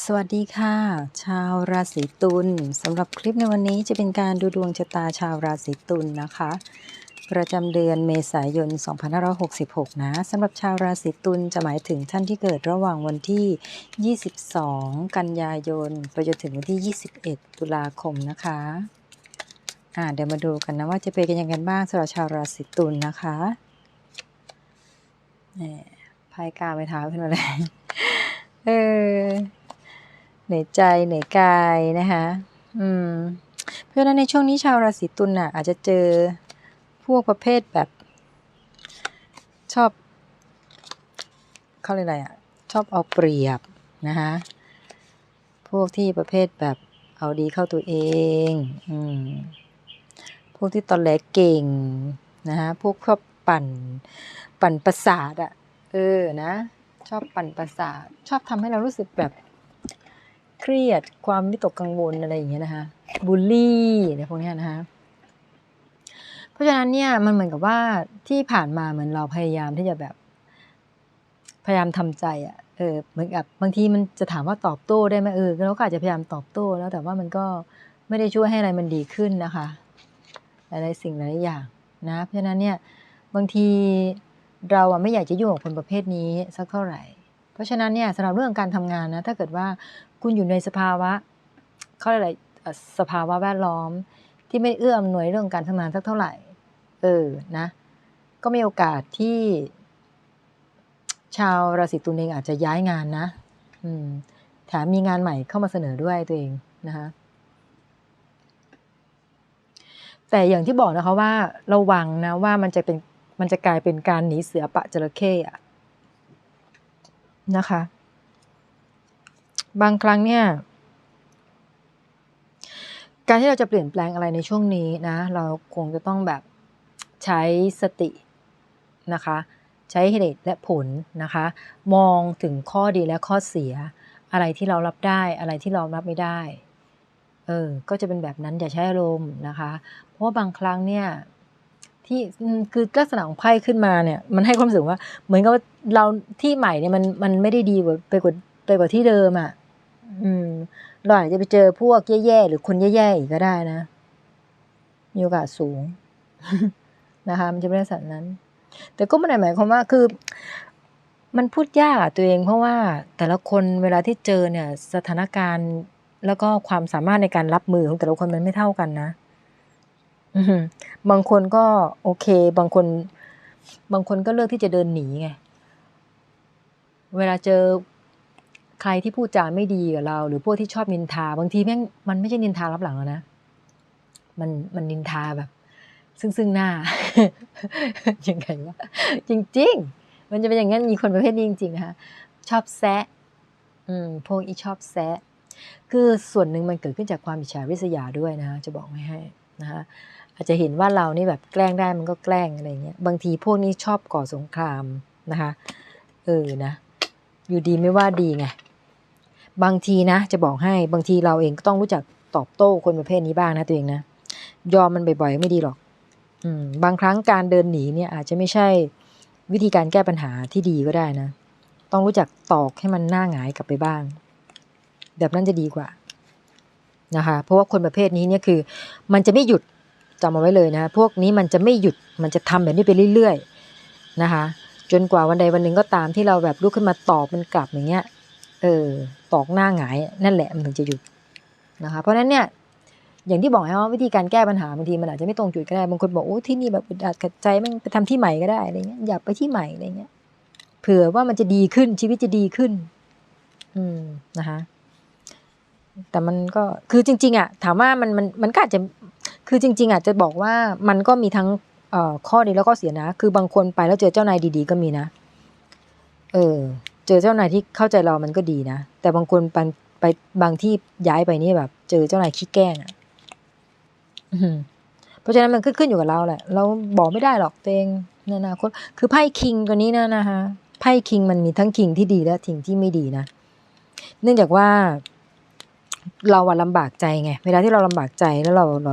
สวัสดีค่ะ ชาวราศีตุลสำหรับคลิปในวันนี้จะเป็นการดูดวงชะตาชาวราศีตุลนะคะ ประจำเดือนเมษายน 2566 นะสำหรับชาวราศีตุลจะหมายถึงท่านที่เกิดระหว่างวันที่ 22 กันยายนไปจนถึงวันที่ 21 ตุลาคมนะคะอ่าเดี๋ยวมาดูกันนะว่าจะเป็นกันยังไงบ้างสำหรับชาวราศีตุลนะคะนี่ไพ่กาไม่เท้าขึ้นมาเลยเออ เหนื่อยใจเหนื่อยกายนะคะอืมเพราะฉะนั้นในช่วงนี้ชาวราศีตุลน่ะ อาจจะเจอพวกประเภทแบบ ชอบเขาเรียกอะไรอะ ชอบเอาเปรียบนะคะพวกที่ประเภทแบบเอาดีเข้าตัวเอง อืม พวกที่ตอนแหลเก่งนะคะพวกชอบปั่น ปั่นประสาทอะ เออ นะ ชอบปั่นประสาท ชอบทำให้เรารู้สึกแบบ เครียด ความวิตกกังวลอะไรอย่างเงี้ยนะคะบูลลี่อะไรพวกนี้นะคะเพราะฉะนั้นเนี่ยมันเหมือนกับว่าที่ผ่านมาเหมือนเราพยายามที่จะแบบ พยายามทำใจอะ่ะเออเหมือนกับบางทีมันจะถามว่าตอบโต้ได้ไหมเออเราก็อาจจะพยายามตอบโต้แล้วแต่ว่ามันก็ไม่ได้ช่วยให้อะไรมันดีขึ้นนะคะหลายๆสิ่งหลายอย่างนะเพราะฉะนั้นเนี่ยบางทีเราไม่อยากจะยุ่งกับคนประเภทนี้สักเท่าไหร่ เพราะฉะนั้นเนี่ยสำหรับเรื่องการทำงานนะถ้าเกิดว่า คุณอยู่ในสภาวะเขาเรียกอะไรสภาวะแวดล้อม ที่ไม่เอื้ออำนวยเรื่องการทำงานสักเท่าไหร่ เออนะ ก็มีโอกาสที่ ชาวราศีตุลเองอาจจะย้ายงานนะ อืมแถมมีงานใหม่เข้ามาเสนอด้วยตัวเองนะคะแต่อย่างที่บอกนะคะว่าระวังนะว่ามันจะเป็นมันจะกลายเป็นการหนีเสือปะจระเข้อะนะคะ บางครั้งเนี่ย การที่เราจะเปลี่ยนแปลงอะไรในช่วงนี้นะ เราคงจะต้องแบบใช้สตินะคะ ใช้เหตุและผลนะคะ มองถึงข้อดีและข้อเสีย อะไรที่เรารับได้อะไรที่เรารับไม่ได้ เออ ก็จะเป็นแบบนั้นอย่าใช้อารมณ์นะคะ เพราะว่าบางครั้งเนี่ยที่คือลักษณะของไพ่ขึ้นมาเนี่ย มันให้ความรู้สึกว่า เหมือนกับว่าเราที่ใหม่เนี่ยมันมันไม่ได้ดีกว่าไปกว่าไปกว่าที่เดิมอะ อืมเราอาจจะไปเจอพวกแย่ๆหรือคนแย่ๆอีกก็ได้นะ มีโอกาสสูงนะคะมันจะเป็นลักษณะนั้น แต่ก็ไม่ได้หมายความว่าคือ มันพูดยากตัวเองเพราะว่าแต่ละคนเวลาที่เจอเนี่ย สถานการณ์แล้วก็ความสามารถในการรับมือของแต่ละคนมันไม่เท่ากันนะอืบางคนก็โอเค บางคน บางคนก็เลือกที่จะเดินหนีไง เวลาเจอ ใครที่พูดจาไม่ดีกับเรา หรือพวกที่ชอบนินทา บางทีแม่งมันไม่ใช่นินทารับหลังแล้วนะ มันมันนินทาแบบ ซึ่งซึ่งหน้ายังไงวะจริง ๆ มันจะเป็นอย่างนั้นมีคนประเภทนี้จริงๆนะคะชอบแซะอืมพวกอีชอบแซะคือส่วนหนึ่งมันเกิดขึ้นจากความอิจฉาริษยาด้วยนะจะบอกไม่ให้นะคะอาจจะเห็นว่าเรานี่แบบแกล้งได้มันก็แกล้งอะไรเงี้ยบางทีพวกนี้ชอบก่อสงครามนะคะเออนะ อยู่ดีไม่ว่าดีไง บางทีนะ จะบอกให้บางทีเราเองก็ต้องรู้จักตอบโต้คนประเภทนี้บ้างนะตัวเองนะ ยอมมันบ่อยๆไม่ดีหรอก อืม บางครั้งการเดินหนีเนี่ย อาจจะไม่ใช่วิธีการแก้ปัญหาที่ดีก็ได้นะ ต้องรู้จักตอกให้มันหน้าหงายกลับไปบ้าง แบบนั้นจะดีกว่านะคะ เพราะว่าคนประเภทนี้เนี่ยคือ มันจะไม่หยุดจำเอาไว้เลยนะ พวกนี้มันจะไม่หยุด มันจะทำแบบนี้ไปเรื่อยๆนะคะ จนกว่าวันใดวันหนึ่งก็ตามที่เราแบบลุกขึ้นมาตอบมันกลับอย่างเงี้ย เออตอกหน้าหงายนั่นแหละมันถึงจะหยุดนะคะ เพราะฉะนั้นเนี่ยอย่างที่บอกให้ว่าวิธีการแก้ปัญหาบางทีมันอาจจะไม่ตรงจุดก็ได้บางคนบอกโอ้ที่นี่แบบอึดอัดขัดใจแมันไปทำที่ใหม่ก็ได้อะไรเงี้ยอยากไปที่ใหม่อะไรเงี้ยเผื่อว่ามันจะดีขึ้นชีวิตจะดีขึ้น อืมนะคะแต่มันก็คือจริง ๆอะถามว่ามันมันมันก็อาจจะคือจริง ๆอะจะบอกว่ามันก็มีทั้งเอ่อข้อดีแล้วก็เสียนะ คือบางคนไปแล้วเจอเจ้านายดีๆก็มีนะ เออ จอเจ้านายที่เข้าใจเรามันก็ดีนะ แต่บางคนไปไปบางที่ย้ายไปนี่แบบ เจอเจ้านายขี้แกล้งอะเพราะฉะนั้นมันก็ขึ้นอยู่กับเราแหละ เราบอกไม่ได้หรอกตัวเองในอนาคตคือไพ่คิงตัวนี้นะนะคะไพ่คิงมันมีทั้งคิงที่ดีและคิงที่ไม่ดีนะ เนื่องจากว่า เราอะลำบากใจไง เวลาที่เราลำบากใจแล้วเราเรา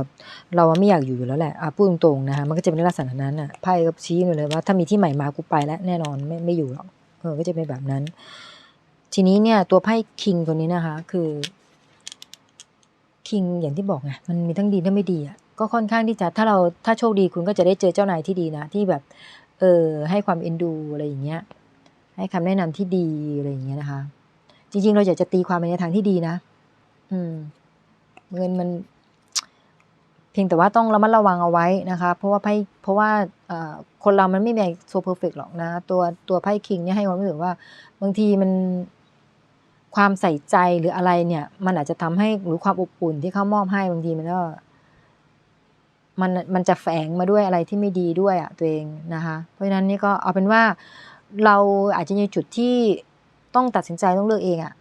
เราไม่อยากอยู่อยู่แล้วแหละอะพูดตรงๆนะคะมันก็จะเป็นลักษณะนั้นอะไพ่ก็ชี้เลยว่าถ้ามีที่ใหม่มากูไปแล้วแน่นอนไม่ไม่อยู่หรอก เออก็จะเป็นแบบนั้น ทีนี้เนี่ยตัวไพ่คิงตัวนี้นะคะ คือคิงอย่างที่บอกไงมันมีทั้งดีและไม่ดีอะก็ค่อนข้างที่จะถ้าเราถ้าโชคดีคุณก็จะได้เจอเจ้านายที่ดีนะที่แบบเออให้ความเอ็นดูอะไรอย่างเงี้ย ให้คำแนะนำที่ดีอะไรอย่างเงี้ยนะคะ จริง ๆ เราอยากจะตีความไปในทางที่ดีนะ อืม เงินมัน เพียงแต่ว่าต้องระมัดระวังเอาไว้นะคะ เพราะว่าไพ่เพราะว่าคนเรามันไม่มีโซเพอร์เฟกหรอกนะ ตัวตัวไพ่คิงเนี่ยให้ความรู้สึกว่า บางทีมันความใส่ใจหรืออะไรเนี่ย มันอาจจะทำให้หรือความอบอุ่นที่เขามอบให้บางทีมันก็มันมันจะแฝงมาด้วยอะไรที่ไม่ดีด้วยอะตัวเองนะคะ เพราะฉะนั้นนี่ก็เอาเป็นว่าเราอาจจะมีจุดที่ต้องตัดสินใจต้องเลือกเองอะ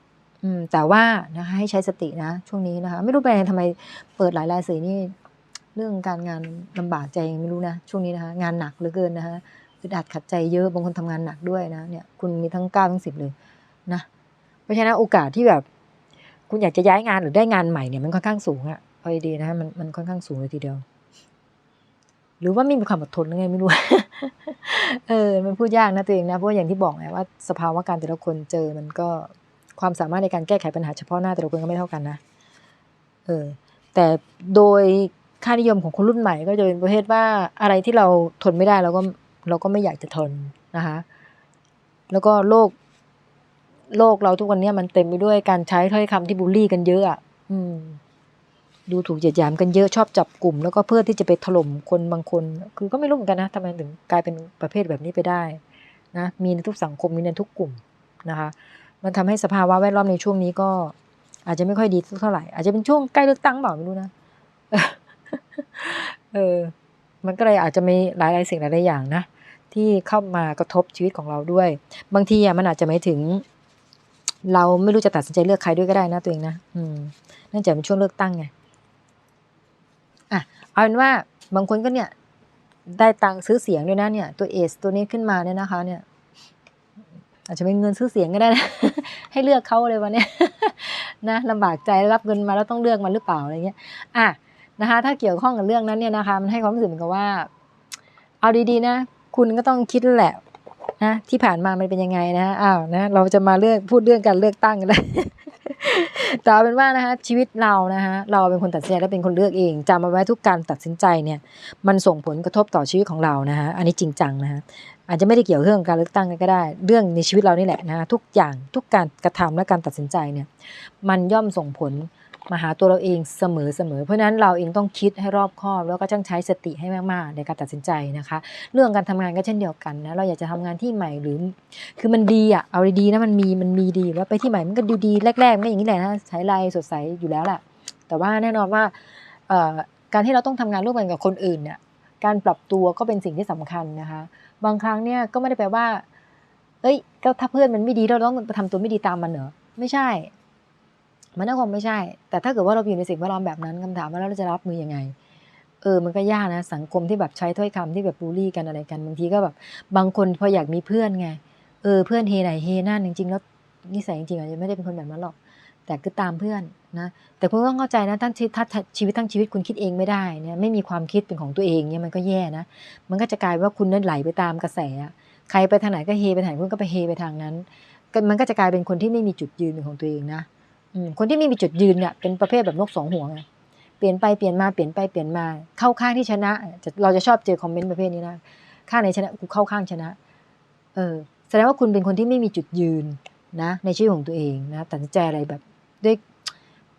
อืมแต่ว่านะคะให้ใช้สตินะ ช่วงนี้นะคะ ไม่รู้เป็นทำไมเปิดหลายรายสีนี่ เรื่องการงานลำบากใจยังไม่รู้นะช่วงนี้นะคะงานหนักเหลือเกินนะคะอึดอัดขัดใจเยอะบางคนทำงานหนักด้วยนะเนี่ยคุณมีทั้งเก้าทั้งสิบเลยนะเพราะฉะนั้นโอกาสที่แบบ คุณอยากจะย้ายงานหรือได้งานใหม่เนี่ยมันค่อนข้างสูงอะเอาดีนะมันมันค่อนข้างสูงเลยทีเดียว หรือว่าไม่มีความอดทนหรือไงไม่รู้เออมันพูดยากนะตัวเองนะเพราะอย่างที่บอกไงว่า สภาวะการแต่ละคนเจอมันก็ความสามารถในการแก้ไขปัญหาเฉพาะหน้าแต่ละคนก็ไม่เท่ากันนะเออแต่โดย ค่านิยมของคนรุ่นใหม่ก็จะเป็นประเภทว่าอะไรที่เราทนไม่ได้เราก็เราก็ไม่อยากจะทนนะคะแล้วก็โลก โลกเราทุกวันนี้มันเต็มไปด้วยการใช้ถ้อยคำที่บูลลี่กันเยอะอะดูถูกเหยียดหยามกันเยอะชอบจับกลุ่ม แล้วก็เพื่อที่จะไปถล่มคนบางคน คือก็ไม่รู้เหมือนกันนะทำไมถึงกลายเป็นประเภทแบบนี้ไปได้นะมีในทุกสังคมมีในทุกกลุ่มนะคะ มันทำให้สภาวะแวดล้อมในช่วงนี้ก็ อาจจะไม่ค่อยดีเท่าไหร่อาจจะเป็นช่วงใกล้เลือกตั้งเปล่าไม่รู้นะ เออ มันก็เลยอาจจะมีหลายหลายสิ่งหลายหลายอย่างนะที่เข้ามากระทบชีวิตของเราด้วย บางทีอะมันอาจจะหมายถึง เราไม่รู้จะตัดสินใจเลือกใครด้วยก็ได้นะตัวเองนะอืมเนื่องจากเป็นช่วงเลือกตั้งไงอะเอาเป็นว่าบางคนก็เนี่ย ได้ตังค์ซื้อเสียงด้วยนะเนี่ย ตัวเอสตัวนี้ขึ้นมาเนี่ยนะคะ เนี่ย อาจจะเป็นเงินซื้อเสียงก็ได้นะให้เลือกเขาเลยวันนี้นะลำบากใจรับเงินมาแล้วต้องเลือกมันหรือเปล่าอะไรเงี้ย อะ นะคะ ถ้าเกี่ยวข้องกับเรื่องนั้นเนี่ยนะคะ มันให้ความรู้สึกเหมือนกับว่า เอาดีๆนะ คุณก็ต้องคิดแหละนะที่ผ่านมามันเป็นยังไงนะอ้าวนะเราจะมาเลือกพูดเรื่องการเลือกตั้งกันเลยแต่เอาเป็นว่านะคะชีวิตเรานะคะเราเป็นคนตัดสินใจและเป็นคนเลือกเองจำเอาไว้ทุกการตัดสินใจเนี่ยมันส่งผลกระทบต่อชีวิตของเรานะคะอันนี้จริงจังนะคะอาจจะไม่ได้เกี่ยวเรื่องการเลือกตั้งก็ได้ เรื่องในชีวิตเรานี่แหละนะคะทุกอย่างทุกการกระทำและการตัดสินใจเนี่ยมันย่อมส่งผล มาหาตัวเราเองเสมอเสมอเพราะฉะนั้นเราเองต้องคิดให้รอบคอบแล้วก็ต้องใช้สติให้มากๆ ในการตัดสินใจนะคะ เรื่องการทำงานก็เช่นเดียวกันนะเราอยากจะทำงานที่ใหม่หรือ คือมันดีอะเอาดีๆนะมันมีมันมีดีว่าไปที่ใหม่มันก็ดูดีแรกๆมันก็อย่างนี้แหละนะใช้ลายสดใสอยู่แล้วแหละแต่ว่าแน่นอนว่าการที่เราต้องทำงานร่วมกันกับคนอื่นเนี่ยการปรับตัวก็เป็นสิ่งที่สำคัญนะคะ บางครั้งเนี่ยก็ไม่ได้แปลว่า เอ้ยก็ถ้าเพื่อนมันไม่ดีเราต้องทำตัวไม่ดีตามมันเหรอไม่ใช่ มันน่าคงไม่ใช่ แต่ถ้าเกิดว่าเราอยู่ในสิ่งแวดล้อมแบบนั้นคำถามว่าเราจะรับมือยังไง เออ มันก็ยากนะ สังคมที่แบบใช้ถ้อยคำที่แบบบูลลี่กันอะไรกัน บางทีก็แบบ บางคนพออยากมีเพื่อนไง เออ เพื่อนเฮไหนเฮนั่นจริงๆ แล้วนิสัยจริงๆอาจจะไม่ได้เป็นคนแบบนั้นหรอก แต่คือตามเพื่อนนะ แต่คุณต้องเข้าใจนะทั้งชีวิตถ้าชีวิตทั้งชีวิตคุณคิดเองไม่ได้เนี่ย ไม่มีความคิดเป็นของตัวเองเนี่ยมันก็แย่นะ มันก็จะกลายว่าคุณนั่นไหลไปตามกระแส ใครไปทางไหนก็เฮไปทางไหนคุณก็ไปเฮไปทางนั้น มันก็จะกลายเป็นคนที่ไม่มีจุดยืนเป็นของตัวเองนะ คนที่ไม่มีจุดยืนเนี่ยเป็นประเภทแบบนกสองหัวไงเปลี่ยนไปเปลี่ยนมาเปลี่ยนไปเปลี่ยนมาเข้าข้างที่ชนะจะเราจะชอบเจอคอมเมนต์ประเภทนี้นะข้างไหนชนะกูเข้าข้างชนะ เออ แสดงว่าคุณเป็นคนที่ไม่มีจุดยืนนะ ในชีวิตของตัวเองนะตัดใจอะไรแบบด้วย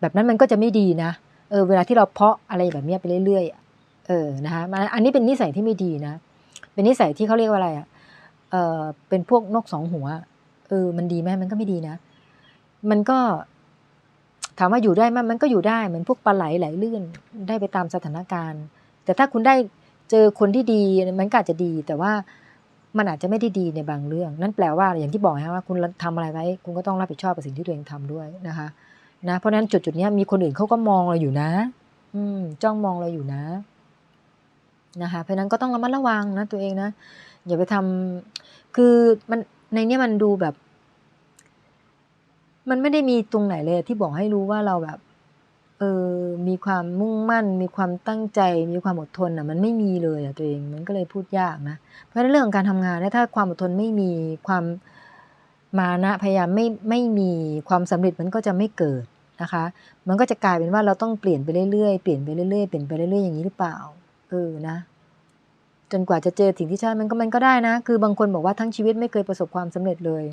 แบบนั้นมันก็จะไม่ดีนะเออเวลาที่เราเพาะอะไรแบบนี้ไปเรื่อยๆเออนะคะอันนี้เป็นนิสัยที่ไม่ดีนะ เป็นนิสัยที่เขาเรียกว่าอะไรอะเออเป็นพวกนกสองหัวเออมันดีไหมมันก็ไม่ดีนะ มันก็ ถามว่าอยู่ได้ไหมมันก็อยู่ได้เหมือนพวกปลาไหลไหลลื่นได้ไปตามสถานการณ์ แต่ถ้าคุณได้เจอคนที่ดีมันก็อาจจะดี แต่ว่ามันอาจจะไม่ได้ดีในบางเรื่อง นั่นแปลว่าอย่างที่บอกนะว่าคุณทำอะไรไว้ คุณก็ต้องรับผิดชอบกับสิ่งที่ตัวเองทำด้วยนะคะนะเพราะฉะนั้นจุดจุดนี้มีคนอื่นเขาก็มองเราอยู่นะ อืม จ้องมองเราอยู่นะ นะคะเพราะนั้นก็ต้องระมัดระวังนะตัวเองนะอย่าไปทำคือมันในนี้มันดูแบบ มันไม่ได้มีตรงไหนเลยที่บอกให้รู้ว่าเราแบบ เออมีความมุ่งมั่น มีความตั้งใจ มีความอดทนอะ มันไม่มีเลยอะตัวเองมันก็เลยพูดยากนะ เพราะในเรื่องของการทำงานเนี่ยถ้าความอดทนไม่มีความมานะพยายามไม่ไม่มีความสำเร็จมันก็จะไม่เกิดนะคะ มันก็จะกลายเป็นว่าเราต้องเปลี่ยนไปเรื่อยๆเปลี่ยนไปเรื่อยๆเปลี่ยนไปเรื่อยๆอย่างนี้หรือเปล่าเออนะ จนกว่าจะเจอสิ่งที่ใช่มันก็มันก็ได้นะ คือบางคนบอกว่าทั้งชีวิตไม่เคยประสบความสำเร็จเลย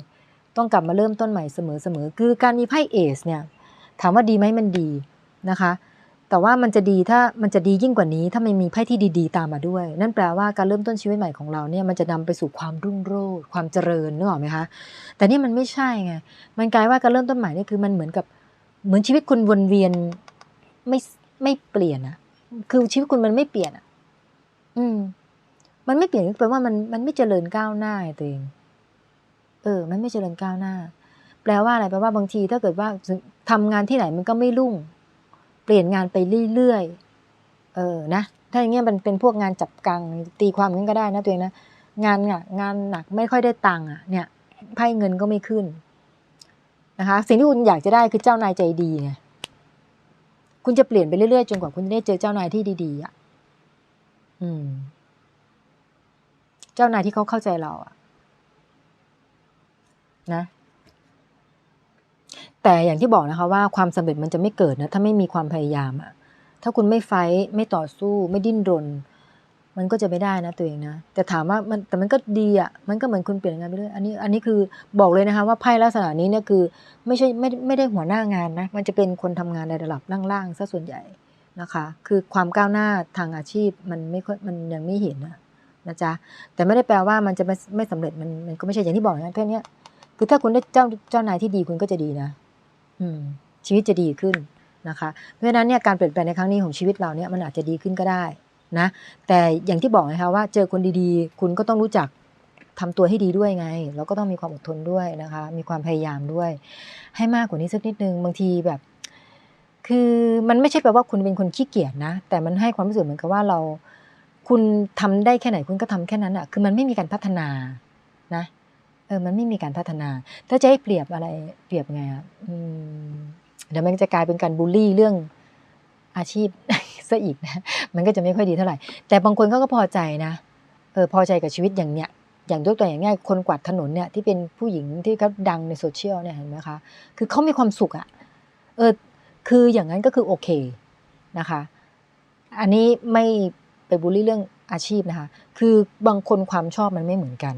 ต้องกลับมาเริ่มต้นใหม่เสมอๆคือการมีไพ่เอสเนี่ยถามว่าดีไหมมันดีนะคะ แต่ว่ามันจะดีถ้ามันจะดียิ่งกว่านี้ ถ้ามันมีไพ่ที่ดีๆ ตามมาด้วย นั่นแปลว่าการเริ่มต้นชีวิตใหม่ของเราเนี่ยมันจะนำไปสู่ความรุ่งโรจน์ความเจริญนึกออกไหมคะแต่นี่มันไม่ใช่ไงมันกลายว่าการเริ่มต้นใหม่นี่คือมันเหมือนกับเหมือนชีวิตคุณวนเวียนไม่ไม่เปลี่ยนอะคือชีวิตคุณมันไม่เปลี่ยนอะอืม มันไม่เปลี่ยนก็แปลว่ามันมันไม่เจริญก้าวหน้าตัวเอง เออ มันไม่เจริญก้าวหน้า แปลว่าอะไรแปลว่าบางทีถ้าเกิดว่าทำงานที่ไหนมันก็ไม่รุ่ง เปลี่ยนงานไปเรื่อยๆเออนะถ้าอย่างเงี้ยมันเป็นพวกงานจับกังตีความงั้นก็ได้นะตัวเองนะงานอะงานหนักไม่ค่อยได้ตังค์อะเนี่ยไพ่เงินก็ไม่ขึ้นนะคะ สิ่งที่คุณอยากจะได้คือเจ้านายใจดีไงคุณจะเปลี่ยนไปเรื่อยๆจนกว่าคุณจะได้เจอเจ้านายที่ดีๆอะอืม เจ้านายที่เขาเข้าใจเราอะ นะแต่อย่างที่บอกนะคะว่าความสำเร็จมันจะไม่เกิดนะถ้าไม่มีความพยายามอะถ้าคุณไม่ไฟท์ไม่ต่อสู้ไม่ดิ้นรน มันก็จะไม่ได้นะตัวเองนะแต่ถามว่ามันแต่มันก็ดีอะมันก็เหมือนคุณเปลี่ยนงานไปเรื่อยอันนี้อันนี้คือบอกเลยนะคะว่าไพ่ลักษณะนี้เนี่ยคือไม่ใช่ไม่ไม่ได้หัวหน้างานนะมันจะเป็นคนทำงานในระดับล่างๆซะส่วนใหญ่นะคะ คือความก้าวหน้าทางอาชีพมันไม่ค่อยมันยังไม่เห็นนะนะจ๊ะแต่ไม่ได้แปลว่ามันจะไม่ไม่สำเร็จมันมันก็ไม่ใช่อย่างที่บอกนะเพื่อนเนี้ย คือถ้าคุณได้เจ้าเจ้านายที่ดีคุณก็จะดีนะ อืม ชีวิตจะดีขึ้นนะคะ เพราะฉะนั้นเนี่ยการเปลี่ยนแปลงในครั้งนี้ของชีวิตเราเนี่ยมันอาจจะดีขึ้นก็ได้นะ แต่อย่างที่บอกนะคะว่าเจอคนดีๆ คุณก็ต้องรู้จักทำตัวให้ดีด้วยไง แล้วก็ต้องมีความอดทนด้วยนะคะ มีความพยายามด้วย ให้มากกว่านี้สักนิดนึง บางทีแบบ คือมันไม่ใช่แปลว่าคุณเป็นคนขี้เกียจนะ แต่มันให้ความรู้สึกเหมือนกับว่าเรา คุณทำได้แค่ไหนคุณก็ทำแค่นั้นอะ คือมันไม่มีการพัฒนานะ เออมันไม่มีการพัฒนา ถ้าจะให้เปรียบอะไรเปรียบไงอะอืมเดี๋ยวมันจะกลายเป็นการบูลลี่เรื่องอาชีพซะอีกนะ มันก็จะไม่ค่อยดีเท่าไหร่ แต่บางคนเขาก็พอใจนะ เออพอใจกับชีวิตอย่างเนี้ย อย่างยกตัวอย่างง่ายคนกวาดถนนเนี่ยที่เป็นผู้หญิงที่เขาดังในโซเชียลเนี่ยเห็นไหมคะ คือเขามีความสุขอะเออ คืออย่างนั้นก็คือโอเคนะคะ อันนี้ไม่ไปบูลลี่เรื่องอาชีพนะคะ คือบางคนความชอบมันไม่เหมือนกัน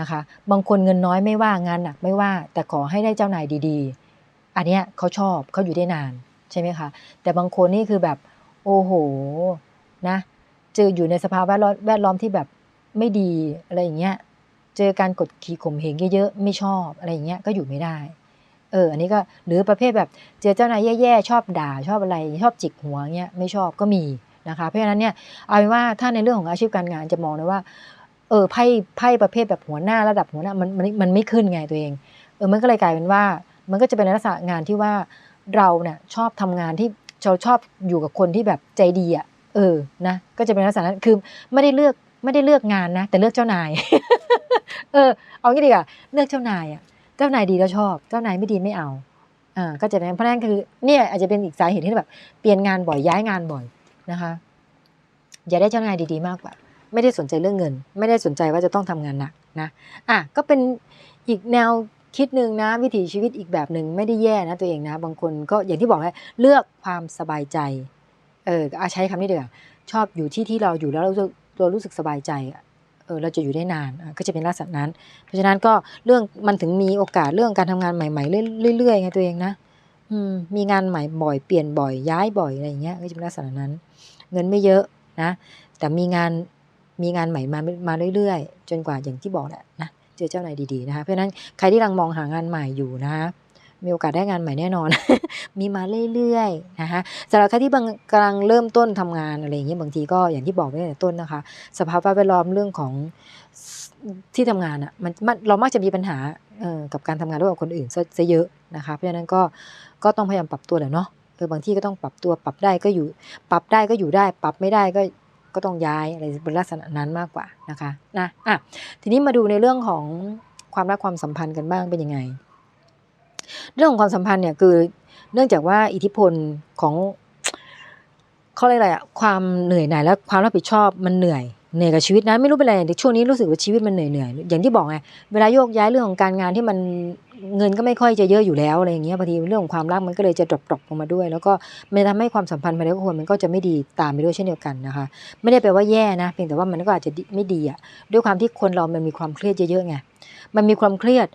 นะคะ บางคนเงินน้อยไม่ว่างานหนักไม่ว่า แต่ขอให้ได้เจ้านายดีๆ อันเนี้ยเขาชอบเขาอยู่ได้นานใช่ไหมคะ แต่บางคนนี่คือแบบโอ้โหนะเจออยู่ในสภาพแวดล้อมแวดล้อมที่แบบไม่ดีอะไรอย่างเงี้ยเจอการกดขี่ข่มเหงเยอะๆไม่ชอบอะไรอย่างเงี้ยก็อยู่ไม่ได้เอออันนี้ก็หรือประเภทแบบเจอเจ้านายแย่ๆชอบด่าชอบอะไรชอบจิกหัวเงี้ยไม่ชอบก็มีนะคะ เพราะฉะนั้นเนี่ยเอาเป็นว่าถ้าในเรื่องของอาชีพการงานจะมองนะว่า เออไพ่ไพ่ประเภทแบบหัวหน้าระดับหัวหน้ามันมันมันไม่ขึ้นไงตัวเองเออมันก็เลยกลายเป็นว่า มันก็จะเป็นลักษณะงานที่ว่าเราเนี่ยชอบทำงานที่เราชอบอยู่กับคนที่แบบใจดีอะเออนะก็จะเป็นลักษณะนั้นคือไม่ได้เลือกไม่ได้เลือกงานนะ แต่เลือกเจ้านาย เออ เอางี้ดีกว่าเลือกเจ้านายอะเจ้านายดีแล้วชอบ เจ้านายไม่ดีไม่เอาอ่าก็จะเป็นเพราะนั่นคือเนี่ยอาจจะเป็นอีกสาเหตุที่แบบ เปลี่ยนงานบ่อยย้ายงานบ่อยนะคะอย่าได้เจ้านายดีๆมากกว่า ไม่ได้สนใจเรื่องเงิน ไม่ได้สนใจว่าจะต้องทำงานหนักนะอะก็เป็นอีกแนวคิดหนึ่งนะวิถีชีวิตอีกแบบหนึ่งไม่ได้แย่นะตัวเองนะ บางคนก็อย่างที่บอกเลยเลือกความสบายใจเอออาใช้คำนี้เดียวชอบอยู่ที่ที่เราอยู่แล้วเราเรารู้สึกสบายใจเออเราจะอยู่ได้นานก็จะเป็นลักษณะนั้น เพราะฉะนั้นก็เรื่องมันถึงมีโอกาสเรื่องการทำงานใหม่ๆเรื่อยๆไงตัวเองนะอืมมีงานใหม่บ่อยเปลี่ยนบ่อยย้ายบ่อยอะไรอย่างเงี้ยก็จะเป็นลักษณะนั้น เงินไม่เยอะนะ แต่มีงาน มีงานใหม่มามาเรื่อยๆ จนกว่าอย่างที่บอกแหละนะเจอเจ้านายดีๆนะคะเพราะฉะนั้นใครที่กำลังมองหางานใหม่อยู่นะคะมีโอกาสได้งานใหม่แน่นอน มีมาเรื่อยๆนะคะสำหรับใครที่กำลังเริ่มต้นทำงานอะไรอย่างเงี้ยบางทีก็อย่างที่บอกไว้ตั้งแต่ต้นนะคะ สภาพแวดล้อมเรื่องของที่ทำงานอะมันเรามักจะมีปัญหาเอ่อกับการทำงานร่วมกับคนอื่นซะเยอะนะคะ เพราะฉะนั้นก็ก็ต้องพยายามปรับตัวแหละเนาะเออบางที่ก็ต้องปรับตัวปรับได้ก็อยู่ ปรับได้ก็อยู่ได้ ปรับไม่ได้ก็ ก็ต้องย้ายอะไรเป็นลักษณะนั้นมากกว่านะคะนะอะทีนี้มาดูในเรื่องของความรักความสัมพันธ์กันบ้างเป็นยังไง เรื่องของความสัมพันธ์เนี่ยคือเนื่องจากว่าอิทธิพลของเขาเรียกอะไรอะความเหนื่อยหน่ายและความรับผิดชอบมันเหนื่อย เหนื่อยกับชีวิตนะไม่รู้เป็นไรแต่ช่วงนี้รู้สึกว่าชีวิตมันเหนื่อยเหนื่อยอย่างที่บอกไงเวลาโยกย้ายเรื่องของการงานที่มันเงินก็ไม่ค่อยจะเยอะอยู่แล้วอะไรอย่างเงี้ยบางทีเรื่องของความรักมันก็เลยจะดรอปๆลงมาด้วย แล้วก็มันทำให้ความสัมพันธ์ภายในครอบครัวมันก็จะไม่ดีตามไปด้วยเช่นเดียวกันนะคะ ไม่ได้แปลว่าแย่นะเพียงแต่ว่ามันก็อาจจะไม่ดีอะด้วยความที่คนเรามันมีความเครียดเยอะๆไงมันมีความเครียด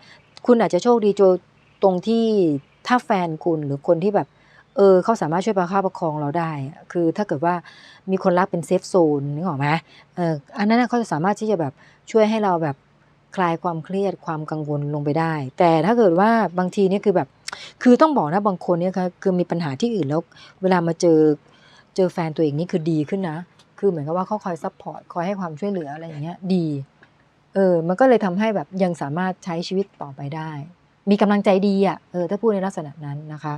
คุณอาจจะโชคดีโจตรงที่ถ้าแฟนคุณหรือคนที่แบบ เออเขาสามารถช่วยประคับประคองเราได้ คือถ้าเกิดว่ามีคนรักเป็นเซฟโซนนึกออกไหมเอออันนั้นเขาจะสามารถที่จะแบบช่วยให้เราแบบคลายความเครียดความกังวลลงไปได้ แต่ถ้าเกิดว่าบางทีเนี่ยคือแบบ คือต้องบอกนะบางคนเนี่ยค่ะคือมีปัญหาที่อื่นแล้วเวลามาเจอเจอแฟนตัวเองนี่คือดีขึ้นนะ คือเหมือนกับว่าเขาคอยซัพพอร์ตคอยให้ความช่วยเหลืออะไรอย่างเงี้ยดี เออ มันก็เลยทำให้แบบยังสามารถใช้ชีวิตต่อไปได้ มีกำลังใจดีอะ เออ ถ้าพูดในลักษณะนั้นนะคะ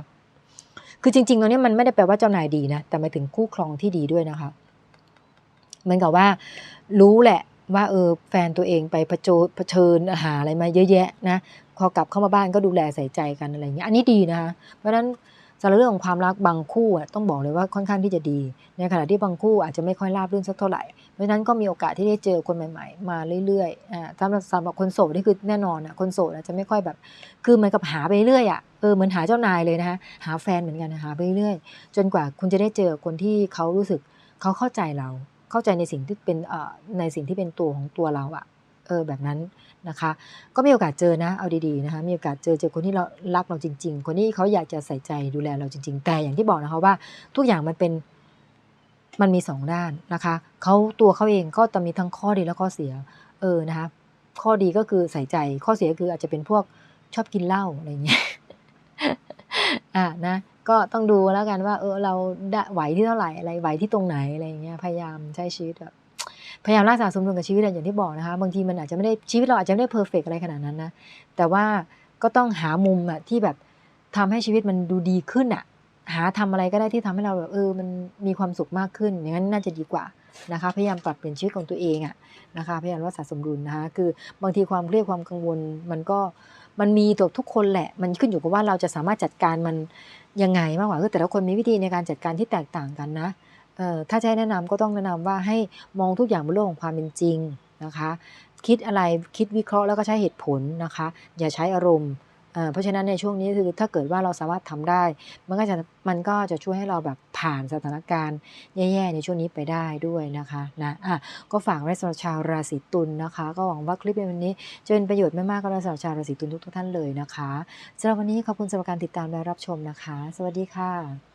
คือจริงๆตรงนี้มันไม่ได้แปลว่าเจ้านายดีนะ แต่หมายถึงคู่ครองที่ดีด้วยนะคะ เหมือนกับว่า รู้แหละว่าเออแฟนตัวเองไปผโจเผชิญหาอะไรมาเยอะแยะนะพอกลับเข้ามาบ้านก็ดูแลใส่ใจกันอะไรอย่างเงี้ยอันนี้ดีนะคะเพราะฉะนั้น สำหรับเรื่องของความรักบางคู่ต้องบอกเลยว่าค่อนข้างที่จะดี ในขณะที่บางคู่อาจจะไม่ค่อยราบรื่นสักเท่าไหร่ เพราะฉะนั้นก็มีโอกาสที่ได้เจอคนใหม่ๆ มาเรื่อยๆอ่าสำหรับสำหรับคนโสดนี่คือแน่นอนอะคนโสดอะจจะไม่ค่อยแบบ คือเหมือนกับหาไปเรื่อยอะเออเหมือนหาเจ้านายเลยนะคะหาแฟนเหมือนกันหาไปเรื่อยจนกว่าคุณจะได้เจอคนที่เขารู้สึกเขาเข้าใจเรา เข้าใจในสิ่งที่เป็นในสิ่งที่เป็นตัวของตัวเราอะ เออแบบนั้นนะคะ ก็มีโอกาสเจอนะ เอาดีๆนะคะ มีโอกาสเจอเจอคนที่เรารักเราจริง ๆ คนที่เขาอยากจะใส่ใจดูแลเราจริง ๆ แต่อย่างที่บอกนะคะว่าทุกอย่างมันเป็นมันมีสองด้านนะคะเขาตัวเขาเองก็จะมีทั้งข้อดีและข้อเสีย เออนะคะข้อดีก็คือใส่ใจ ข้อเสียคืออาจจะเป็นพวกชอบกินเหล้าอะไรอย่างเงี้ยอะนะก็ต้องดูแล้วกันว่า เออเราไหวที่เท่าไหร่อะไรไหวที่ตรงไหนอะไรอย่างเงี้ยพยายามใช้ชีวิตแบบ พยายามรักษาสมดุลกับชีวิตอะอย่างที่บอกนะคะบางทีมันอาจจะไม่ได้ชีวิตเราอาจจะไม่ได้เพอร์เฟกอะไรขนาดนั้นนะแต่ว่าก็ต้องหามุมอะที่แบบทำให้ชีวิตมันดูดีขึ้นอะหาทำอะไรก็ได้ที่ทำให้เราแบบเออมันมีความสุขมากขึ้น อย่างนั้นน่าจะดีกว่านะคะ พยายามปรับเปลี่ยนชีวิตของตัวเองอะนะคะพยายามรักษาสมดุลนะคะคือบางทีความเครียดความกังวลมันก็มันมีตัวทุกคนแหละ มันขึ้นอยู่กับว่าเราจะสามารถจัดการมันยังไงมากกว่าคือแต่ละคนมีวิธีในการจัดการที่แตกต่างกันนะ ถ้าจะให้แนะนำก็ต้องแนะนำว่าให้มองทุกอย่างบนโลกของความเป็นจริงนะคะ คิดอะไรคิดวิเคราะห์แล้วก็ใช้เหตุผลนะคะ อย่าใช้อารมณ์เเพราะฉะนั้นในช่วงนี้คือถ้าเกิดว่าเราสามารถทำได้ มันก็จะมันก็จะช่วยให้เราแบบผ่านสถานการณ์แย่ๆในช่วงนี้ไปได้ด้วยนะคะนะอะก็ฝากไว้สำหรับชาวราศีตุลนะคะ ก็หวังว่าคลิปในวันนี้จะเป็นประโยชน์ไม่มากก็สำหรับชาวราศีตุลทุกท่านเลยนะคะสำหรับวันนี้ขอบคุณสำหรับการติดตามและรับชมนะคะ สวัสดีค่ะ